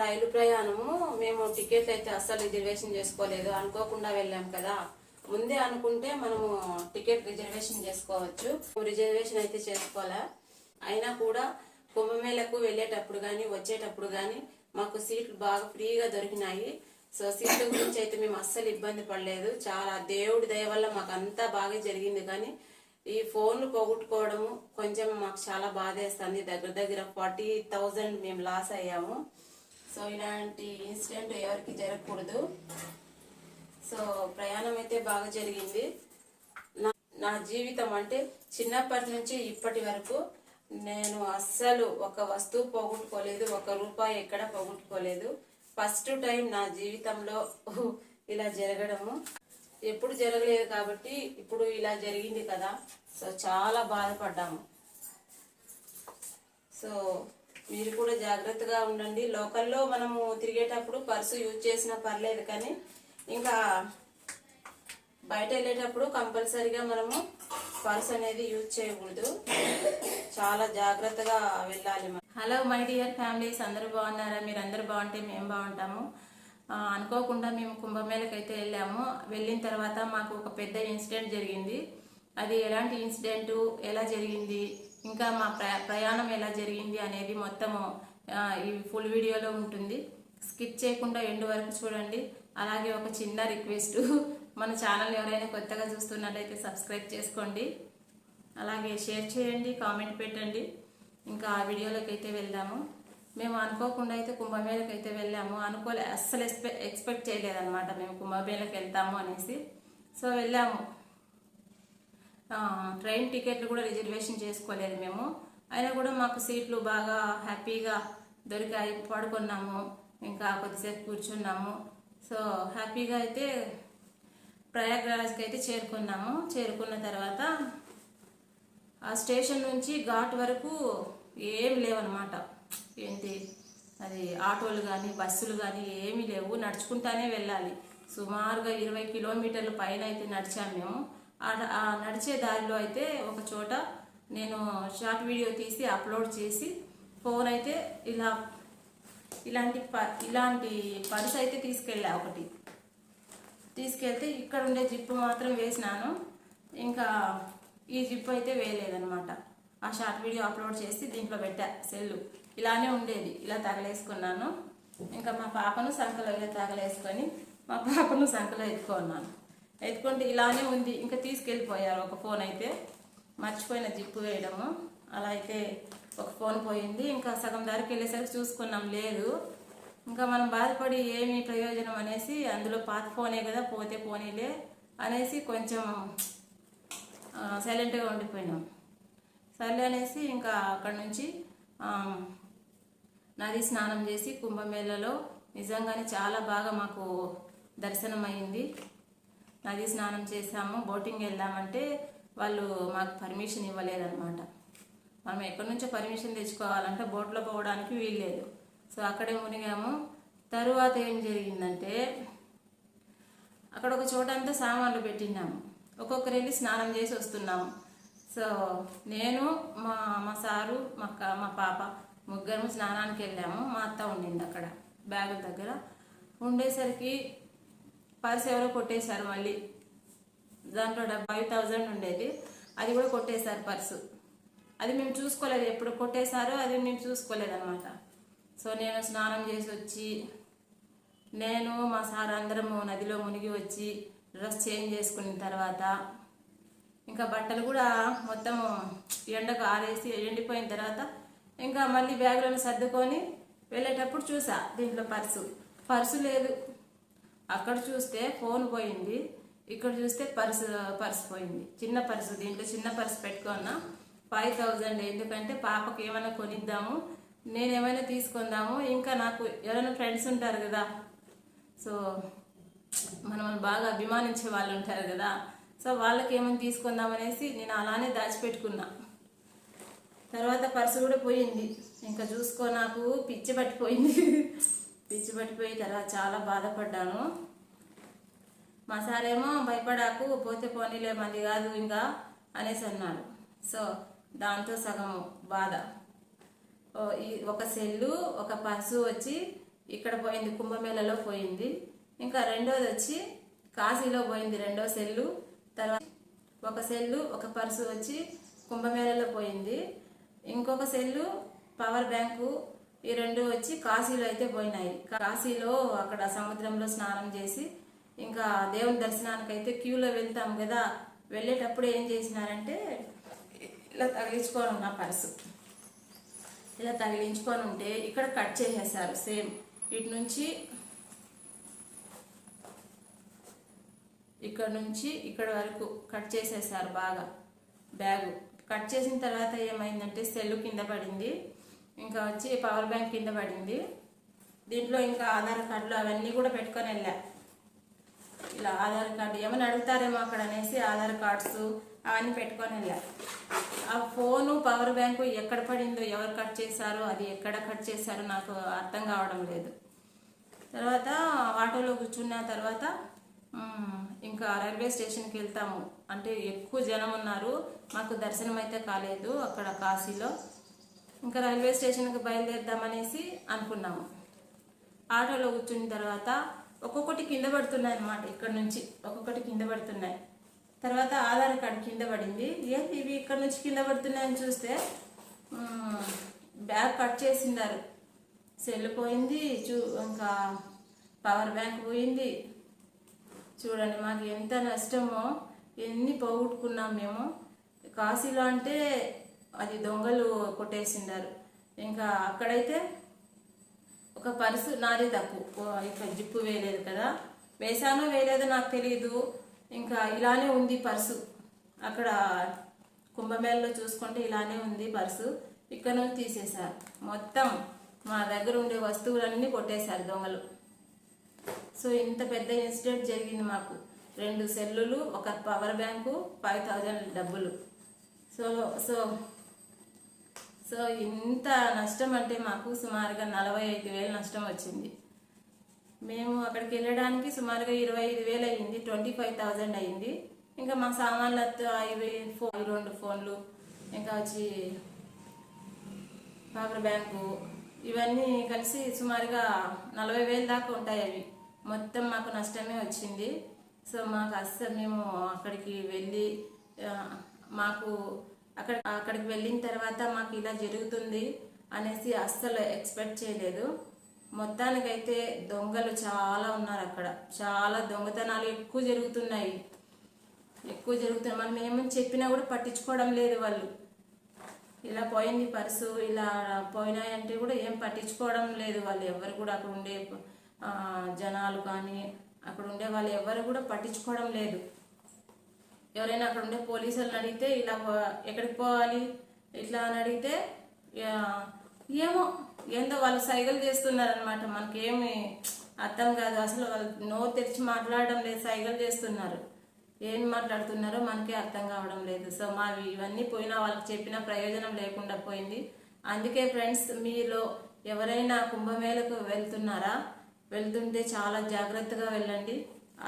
రైలు ప్రయాణము మేము టికెట్ అయితే అస్సలు రిజర్వేషన్ చేసుకోలేదు. అనుకోకుండా వెళ్ళాం కదా. ముందే అనుకుంటే మనము టికెట్ రిజర్వేషన్ చేసుకోవచ్చు. రిజర్వేషన్ అయితే చేసుకోలే అయినా కూడా కుంభమేళకు వెళ్ళేటప్పుడు కానీ వచ్చేటప్పుడు కానీ మాకు సీట్లు బాగా ఫ్రీగా దొరికినాయి. సో సీట్ల గురించి అయితే మేము అస్సలు ఇబ్బంది పడలేదు. చాలా దేవుడి దయ వల్ల మాకు అంతా బాగా జరిగింది. కానీ ఈ ఫోన్లు పోగొట్టుకోవడము కొంచెం మాకు చాలా బాధేస్తుంది. దగ్గర దగ్గర ఫార్టీ థౌజండ్ మేము లాస్ అయ్యాము. సో ఇలాంటి ఇన్సిడెంట్ ఎవరికి జరగకూడదు. సో ప్రయాణం అయితే బాగా జరిగింది. నా నా జీవితం అంటే చిన్నప్పటి నుంచి ఇప్పటి వరకు నేను అస్సలు ఒక వస్తువు పోగొట్టుకోలేదు ఒక రూపాయి ఎక్కడ పోగొట్టుకోలేదు. ఫస్ట్ టైం నా జీవితంలో ఇలా జరగడము. ఎప్పుడు జరగలేదు కాబట్టి ఇప్పుడు ఇలా జరిగింది కదా. సో చాలా బాధపడ్డాము. సో మీరు కూడా జాగ్రత్తగా ఉండండి. లోకల్లో మనము తిరిగేటప్పుడు పర్సు యూజ్ చేసినా పర్లేదు కానీ ఇంకా బయట వెళ్ళేటప్పుడు కంపల్సరీగా మనము పర్స్ అనేది యూజ్ చేయకూడదు. చాలా జాగ్రత్తగా వెళ్ళాలి హలో మై డియర్ ఫ్యామిలీస్ అందరూ బాగున్నారా? మీరు అందరూ బాగుంటే మేము బాగుంటాము. అనుకోకుండా మేము కుంభమేళకి అయితే వెళ్ళాము. వెళ్ళిన తర్వాత మాకు ఒక పెద్ద ఇన్సిడెంట్ జరిగింది. అది ఎలాంటి ఇన్సిడెంటు? ఎలా జరిగింది? ఇంకా మా ప్రయాణం ఎలా జరిగింది అనేది మొత్తము ఈ ఫుల్ వీడియోలో ఉంటుంది. స్కిప్ చేయకుండా ఎండు వరకు చూడండి. అలాగే ఒక చిన్న రిక్వెస్ట్ మన ఛానల్ ఎవరైనా కొత్తగా చూస్తున్నట్లయితే సబ్స్క్రైబ్ చేసుకోండి. అలాగే షేర్ చేయండి కామెంట్ పెట్టండి. ఇంకా ఆ వీడియోలోకి అయితే వెళ్దాము. మేము అనుకోకుండా అయితే కుంభమేళకి అయితే వెళ్ళాము. అనుకోలే అస్సలు ఎక్స్పెక్ట్ చేయలేదన్నమాట. మేము కుంభమేళకి వెళ్తాము అనేసి. సో వెళ్ళాము. ట్రైన్ టికెట్లు కూడా రిజర్వేషన్ చేసుకోలేదు మేము. అయినా కూడా మాకు సీట్లు బాగా హ్యాపీగా దొరికాయి. పడుకున్నాము. ఇంకా కొద్దిసేపు కూర్చున్నాము. సో హ్యాపీగా అయితే ప్రయాగ్రాజ్కి అయితే చేరుకున్నాము. చేరుకున్న తర్వాత ఆ స్టేషన్ నుంచి ఘాట్ వరకు ఏమి లేవన్నమాట. ఏంటి? అది ఆటోలు కానీ బస్సులు కానీ ఏమీ లేవు. నడుచుకుంటానే వెళ్ళాలి. సుమారుగా ఇరవై కిలోమీటర్ల పైన అయితే నడిచాము మేము. నడిచే దారిలో అయితే ఒక చోట నేను షార్ట్ వీడియో తీసి అప్లోడ్ చేసి ఫోన్ అయితే ఇలా ఇలాంటి ప ఇలాంటి పర్స్ అయితే తీసుకెళ్ళా ఒకటి. తీసుకెళ్తే ఇక్కడ ఉండే జిప్పు మాత్రం వేసినాను. ఇంకా ఈ జిప్పు అయితే వేయలేదనమాట ఆ షార్ట్ వీడియో అప్లోడ్ చేసి దీంట్లో పెట్టా సెల్లు. ఇలానే ఉండేది ఇలా తగలేసుకున్నాను. ఇంకా మా పాపను సంఖలో ఇలా తగలేసుకొని మా పాపను సంకలో ఎత్తుకున్నాను ఎత్తుకుంటే ఇలానే ఉంది. ఇంకా తీసుకెళ్ళిపోయారు. ఒక ఫోన్ అయితే మర్చిపోయిన జిప్పు వేయడము. అలా అయితే ఒక ఫోన్ పోయింది. ఇంకా సగం దారికి వెళ్ళేసరికి చూసుకున్నాం. లేదు. ఇంకా మనం బాధపడి ఏమి ప్రయోజనం అనేసి అందులో పాత ఫోనే కదా పోతే పోనీలే అనేసి కొంచెం సైలెంట్గా ఉండిపోయినాం. సర్లే అనేసి ఇంకా అక్కడ నుంచి నది స్నానం చేసి కుంభమేళలో నిజంగానే చాలా బాగా మాకు దర్శనం అయింది నది స్నానం చేసాము బోటింగ్ వెళ్దామంటే వాళ్ళు మాకు పర్మిషన్ ఇవ్వలేదన్నమాట. మనం ఎక్కడి నుంచో పర్మిషన్ తెచ్చుకోవాలంటే బోట్లో పోవడానికి వీల్లేదు సో అక్కడే మునిగాము. తరువాత ఏం జరిగిందంటే అక్కడ ఒక చోట అంతా సామాన్లు పెట్టినాము ఒక్కొక్కరు వెళ్ళి స్నానం చేసి వస్తున్నాము. సో నేను మా మా సారు మా అక్క మా పాప ముగ్గురు స్నానానికి వెళ్ళాము. మా అత్త ఉండింది అక్కడ బ్యాగుల దగ్గర. ఉండేసరికి పర్స్ ఎవరో కొట్టేశారు మళ్ళీ. దాంట్లో ఫైవ్ థౌజండ్ ఉండేది. అది కూడా కొట్టేశారు పర్సు. అది మేము చూసుకోలేదు. ఎప్పుడు కొట్టేశారో అది మేము చూసుకోలేదు అనమాట సో నేను స్నానం చేసి వచ్చి నేను మా సార్ అందరము నదిలో మునిగి వచ్చి డ్రెస్ చేంజ్ చేసుకున్న తర్వాత ఇంకా బట్టలు కూడా మొత్తం ఎండకు ఆరేసి ఎండిపోయిన తర్వాత ఇంకా మళ్ళీ బ్యాగ్లను సర్దుకొని వెళ్ళేటప్పుడు చూసా దీంట్లో పర్సు. పర్సు లేదు. అక్కడ చూస్తే ఫోన్ పోయింది ఇక్కడ చూస్తే పర్సు పర్సు పోయింది. చిన్న పర్సు దీంట్లో చిన్న పర్సు పెట్టుకున్నా ఫైవ్ థౌజండ్ ఎందుకంటే పాపకి ఏమైనా కొనిద్దాము నేను ఏమైనా తీసుకుందాము ఇంకా నాకు ఎవరైనా ఫ్రెండ్స్ ఉంటారు కదా. సో మనం బాగా అభిమానించే వాళ్ళు ఉంటారు కదా. సో వాళ్ళకి ఏమైనా తీసుకుందాం అనేసి నేను అలానే దాచిపెట్టుకున్నా. తర్వాత పర్సు కూడా పోయింది. ఇంకా చూసుకో నాకు పిచ్చి పట్టిపోయింది. పిచ్చి పట్టిపోయి తర్వాత చాలా బాధపడ్డాను. మా సారేమో భయపడాకు పోతే పోనీలే మంది కాదు ఇంకా అనేసి అన్నాడు. సో దాంతో సగం బాధ. ఈ ఒక సెల్లు ఒక పర్సు వచ్చి ఇక్కడ పోయింది కుంభమేళలో పోయింది. ఇంకా రెండోది వచ్చి కాశీలో పోయింది రెండో సెల్లు. తర్వాత ఒక సెల్లు ఒక పర్సు వచ్చి కుంభమేళలో పోయింది. ఇంకొక సెల్లు పవర్ బ్యాంకు ఈ రెండు వచ్చి కాశీలో అయితే పోయినాయి. కాశీలో అక్కడ సముద్రంలో స్నానం చేసి ఇంకా దేవుని దర్శనానికి అయితే క్యూలో వెళ్తాం కదా. వెళ్ళేటప్పుడు ఏం చేసినారంటే ఇలా తగిలించుకొని ఉన్న పర్సు ఇలా తగిలించుకొని ఉంటే ఇక్కడ కట్ చేసేసారు సేమ్. ఇటు నుంచి ఇక్కడ నుంచి ఇక్కడ వరకు కట్ చేసేసారు బాగా. బ్యాగు. కట్ చేసిన తర్వాత ఏమైందంటే సెల్ కింద పడింది. ఇంకా వచ్చి పవర్ బ్యాంక్ కింద పడింది. దీంట్లో ఇంకా ఆధార్ కార్డులు అవన్నీ కూడా పెట్టుకొని వెళ్ళా. ఇలా ఆధార్ కార్డు ఏమైనా అడుగుతారేమో అక్కడ అనేసి ఆధార్ కార్డ్స్ అవన్నీ పెట్టుకొని వెళ్ళా. ఆ ఫోను పవర్ బ్యాంకు ఎక్కడ పడిందో ఎవరు కట్ చేశారో అది ఎక్కడ కట్ చేశారో నాకు అర్థం కావడం లేదు. తర్వాత ఆటోలో కూర్చున్న తర్వాత ఇంకా రైల్వే స్టేషన్కి వెళ్తాము. అంటే ఎక్కువ జనం ఉన్నారు. మాకు దర్శనం అయితే కాలేదు అక్కడ కాశీలో. ఇంకా రైల్వే స్టేషన్కి బయలుదేరుదామనేసి అనుకున్నాము. ఆటోలో కూర్చున్న తర్వాత ఒక్కొక్కటి కింద పడుతున్నాయి అన్నమాట ఇక్కడ నుంచి ఒక్కొక్కటి కింద పడుతున్నాయి. తర్వాత ఆధార్ కార్డు కింద పడింది. ఏంటి ఇవి ఇక్కడ నుంచి కింద పడుతున్నాయని చూస్తే బ్యాగ్ కట్ చేసిండారు. సెల్ పోయింది చూ ఇంకా పవర్ బ్యాంక్ పోయింది. చూడండి మాకు ఎంత నష్టమో ఎన్ని పోగొట్టుకున్నాం మేము. కాశీలో అంటే అది దొంగలు కొట్టేసిండారు. ఇంకా అక్కడైతే ఒక పర్సు నాది తప్పు. ఓ, జిప్పు వేయలేదు కదా. వేసానో వేయలేదో నాకు తెలియదు ఇంకా ఇలానే ఉంది పర్సు. అక్కడ కుంభమేళలో చూసుకుంటే ఇలానే ఉంది పర్సు. ఇక్కడ నుంచి తీసేశారు. మొత్తం మా దగ్గర ఉండే వస్తువులన్నీ కొట్టేశారు దొంగలు. సో ఇంత పెద్ద ఇన్సిడెంట్ జరిగింది మాకు. రెండు సెల్లులు ఒక పవర్ బ్యాంకు ఫైవ్ థౌజండ్ డబ్బులు. సో సో సో ఇంత నష్టం అంటే మాకు సుమారుగా నలభై ఐదు వేలు నష్టం వచ్చింది. మేము అక్కడికి వెళ్ళడానికి సుమారుగా ఇరవై ఐదు వేలు అయ్యింది ట్వంటీ ఫైవ్ థౌజండ్ అయ్యింది. ఇంకా మా సామాన్లతో ఇవి ఫోన్ రెండు ఫోన్లు ఇంకా వచ్చి పవర్ బ్యాంకు ఇవన్నీ కలిసి సుమారుగా నలభై వేలు దాకా ఉంటాయి అవి. మొత్తం మాకు నష్టమే వచ్చింది. సో మాకు అస్సలు మేము అక్కడికి వెళ్ళి మాకు అక్కడ అక్కడికి వెళ్ళిన తర్వాత మాకు ఇలా జరుగుతుంది అనేసి అస్సలు ఎక్స్పెక్ట్ చేయలేదు. మొత్తానికైతే దొంగలు చాలా ఉన్నారు అక్కడ. చాలా దొంగతనాలు ఎక్కువ జరుగుతున్నాయి. ఎక్కువ జరుగుతున్నాయి. మనం ఏమని చెప్పినా కూడా పట్టించుకోవడం లేదు వాళ్ళు. ఇలా పోయింది పర్సు ఇలా పోయినాయంటే కూడా ఏం పట్టించుకోవడం లేదు వాళ్ళు. ఎవరు కూడా అక్కడ ఉండే జనాలు కానీ అక్కడ ఉండే వాళ్ళు ఎవరు కూడా పట్టించుకోవడం లేదు. ఎవరైనా అక్కడ ఉండే పోలీసులను అడిగితే ఇలా ఎక్కడికి పోవాలి? ఇట్లా అని అడిగితే ఏమో ఏందో వాళ్ళు సైగలు చేస్తున్నారనమాట మనకేమి అర్థం కాదు. అసలు వాళ్ళు నో తెరిచి మాట్లాడడం లేదు సైగలు చేస్తున్నారు. ఏం మాట్లాడుతున్నారో మనకే అర్థం కావడం లేదు. సో మా ఇవన్నీ పోయినా వాళ్ళకి చెప్పిన ప్రయోజనం లేకుండా పోయింది. అందుకే ఫ్రెండ్స్ మీలో ఎవరైనా కుంభమేళకు వెళ్తున్నారా? వెళ్తుంటే చాలా జాగ్రత్తగా వెళ్ళండి.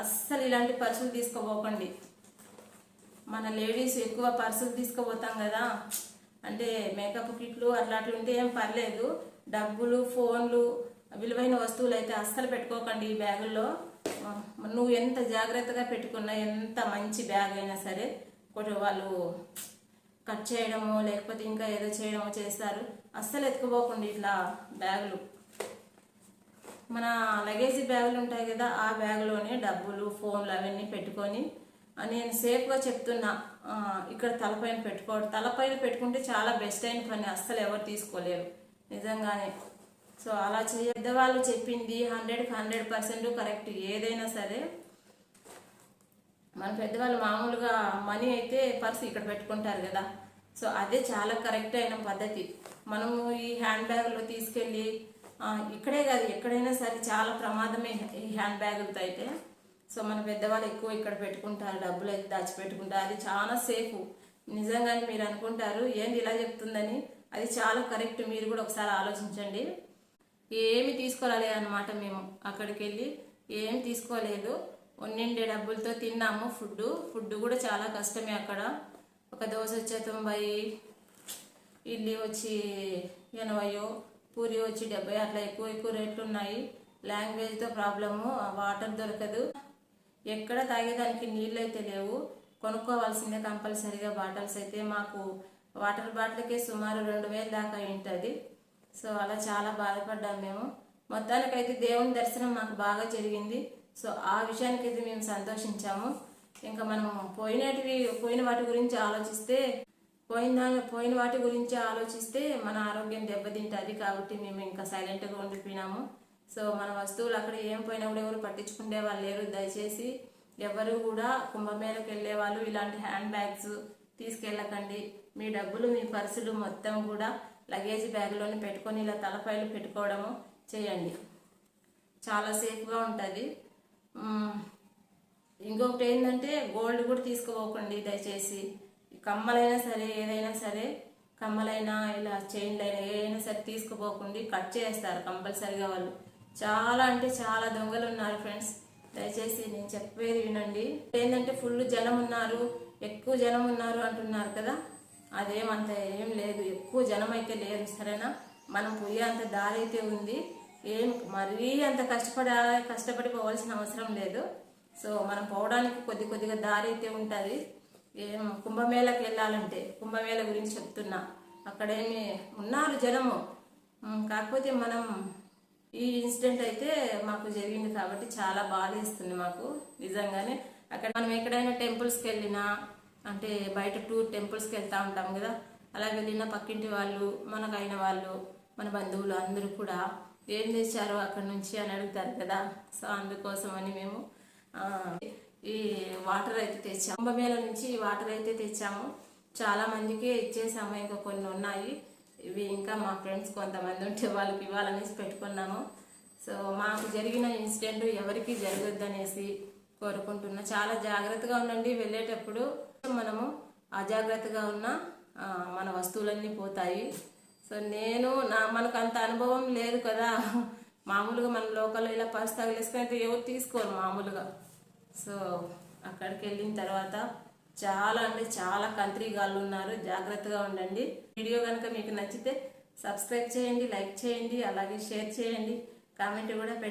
అస్సలు ఇలాంటి పరిస్థితులు తీసుకోపోకండి. మన లేడీస్ ఎక్కువ పర్సులు తీసుకుపోతాం కదా. అంటే మేకప్ కిట్లు అట్లాంటివి ఉంటే ఏం పర్లేదు. డబ్బులు ఫోన్లు విలువైన వస్తువులు అయితే అస్సలు పెట్టుకోకండి ఈ బ్యాగుల్లో. నువ్వు ఎంత జాగ్రత్తగా పెట్టుకున్నా ఎంత మంచి బ్యాగ్ అయినా సరే కొంచెం వాళ్ళు కట్ చేయడమో లేకపోతే ఇంకా ఏదో చేయడమో చేస్తారు. అస్సలు ఎత్తుకుపోకండి ఇట్లా బ్యాగులు. మన లగేజీ బ్యాగులు ఉంటాయి కదా ఆ బ్యాగులోనే డబ్బులు ఫోన్లు అవన్నీ పెట్టుకొని నేను సేఫ్గా చెప్తున్నా ఇక్కడ తలపైన పెట్టుకోవడం తలపైన పెట్టుకుంటే చాలా బెస్ట్ అయిన పని అస్సలు ఎవరు తీసుకోలేరు. నిజంగానే. సో అలా చేయ చెప్పింది హండ్రెడ్కి హండ్రెడ్ పర్సెంట్ కరెక్ట్ ఏదైనా సరే మన పెద్దవాళ్ళు మామూలుగా మనీ అయితే పర్స్ ఇక్కడ పెట్టుకుంటారు కదా. సో అదే చాలా కరెక్ట్ అయిన పద్ధతి. మనము ఈ హ్యాండ్ బ్యాగ్లో తీసుకెళ్ళి ఇక్కడే కాదు ఎక్కడైనా సరే చాలా ప్రమాదమే ఈ హ్యాండ్ బ్యాగులతో అయితే. సో మన పెద్దవాళ్ళు ఎక్కువ ఇక్కడ పెట్టుకుంటారు డబ్బులు అయితే దాచిపెట్టుకుంటారు. అది చాలా సేఫ్. నిజంగానే మీరు అనుకుంటారు ఏంది ఇలా చెప్తుందని? అది చాలా కరెక్ట్ మీరు కూడా ఒకసారి ఆలోచించండి. ఏమి తీసుకోవాలి అనమాట మేము అక్కడికి వెళ్ళి ఏం తీసుకోలేదు. ఉన్నిండే డబ్బులతో తిన్నాము ఫుడ్ ఫుడ్ కూడా చాలా కష్టమే అక్కడ. ఒక దోశ వచ్చే తొంభై ఇడ్లీ వచ్చి ఎనభయో పూరి వచ్చి డెబ్బై అట్లా ఎక్కువ ఎక్కువ రేట్లు ఉన్నాయి. లాంగ్వేజ్తో ప్రాబ్లము వాటర్ దొరకదు. ఎక్కడ తాగేదానికి నీళ్ళు అయితే లేవు. కొనుక్కోవాల్సిందే కంపల్సరీగా బాటిల్స్ అయితే. మాకు వాటర్ బాటిల్కే సుమారు రెండు వేలు దాకా ఉంటుంది. సో అలా చాలా బాధపడ్డాం మేము. మొత్తానికైతే దేవుని దర్శనం మాకు బాగా జరిగింది. సో ఆ విషయానికైతే మేము సంతోషించాము. ఇంకా మనం పోయినటివి పోయిన వాటి గురించి ఆలోచిస్తే పోయిన దాని పోయిన వాటి గురించి ఆలోచిస్తే మన ఆరోగ్యం దెబ్బతింటుంది కాబట్టి మేము ఇంకా సైలెంట్గా ఉండిపోయినాము. సో మన వస్తువులు అక్కడ ఏం పోయినా కూడా ఎవరు పట్టించుకునే వాళ్ళు లేరు. దయచేసి ఎవరు కూడా కుంభమేళకి వెళ్ళే వాళ్ళు ఇలాంటి హ్యాండ్ బ్యాగ్స్ తీసుకెళ్ళకండి. మీ డబ్బులు మీ పర్సులు మొత్తం కూడా లగేజ్ బ్యాగ్లోనే పెట్టుకొని ఇలా తలపైలు పెట్టుకోవడము చేయండి. చాలా సేఫ్గా ఉంటుంది. ఇంకొకటి ఏంటంటే గోల్డ్ కూడా తీసుకుపోకండి దయచేసి. కమ్మలైనా సరే ఏదైనా సరే కమ్మలైనా ఇలా చైన్లైనా ఏదైనా సరే తీసుకుపోకండి కట్ చేస్తారు కంపల్సరిగా వాళ్ళు. చాలా అంటే చాలా దొంగలు ఉన్నారు ఫ్రెండ్స్ దయచేసి నేను చెప్పేది వినండి. ఏంటంటే ఫుల్ జనం ఉన్నారు ఎక్కువ జనం ఉన్నారు అంటున్నారు కదా. అదేమంత ఏం లేదు. ఎక్కువ జనం అయితే లేరు సరేనా? మనం పోయే అంత దారి అయితే ఉంది. ఏం మరీ అంత కష్టపడ కష్టపడి పోవాల్సిన అవసరం లేదు. సో మనం పోవడానికి కొద్ది కొద్దిగా దారి అయితే ఉంటుంది. ఏం కుంభమేళకి వెళ్ళాలంటే కుంభమేళ గురించి చెప్తున్నా. అక్కడేమి ఉన్నారు జనము. కాకపోతే మనం ఈ ఇన్సిడెంట్ అయితే మాకు జరిగింది కాబట్టి చాలా బాధేస్తుంది మాకు నిజంగానే. అక్కడ మనం ఎక్కడైనా టెంపుల్స్కి వెళ్ళినా అంటే బయట టూర్ టెంపుల్స్కి వెళ్తూ ఉంటాం కదా అలా వెళ్ళిన పక్కింటి వాళ్ళు మనకైన వాళ్ళు మన బంధువులు అందరూ కూడా ఏం చేశారు అక్కడ నుంచి అని అడుగుతారు కదా. సో అందుకోసం అని మేము ఈ వాటర్ అయితే తెచ్చాము. కుంభమేళ నుంచి ఈ వాటర్ అయితే తెచ్చాము. చాలా మందికి ఇచ్చేసాము ఇంకా కొన్ని ఉన్నాయి. ఇవి ఇంకా మా ఫ్రెండ్స్ కొంతమంది ఉంటే వాళ్ళకి ఇవ్వాలనేసి పెట్టుకున్నాము. సో మాకు జరిగిన ఇన్సిడెంట్ ఎవరికి అనేసి కోరుకుంటున్నా. చాలా జాగ్రత్తగా ఉండండి వెళ్ళేటప్పుడు. మనము అజాగ్రత్తగా ఉన్న మన వస్తువులన్నీ పోతాయి. సో నేను నా మనకు అంత అనుభవం లేదు కదా. మామూలుగా మన లోకల్లో ఇలా పర్స్ తగిలేసుకుంటే ఎవరు తీసుకోరు మామూలుగా. సో అక్కడికి వెళ్ళిన తర్వాత చాలా అంటే చాలా కంట్రీ గాళ్ళు ఉన్నారు. జాగ్రత్తగా ఉండండి. వీడియో కనుక మీకు నచ్చితే సబ్స్క్రైబ్ చేయండి లైక్ చేయండి అలాగే షేర్ చేయండి. కామెంట్ కూడా పెట్టి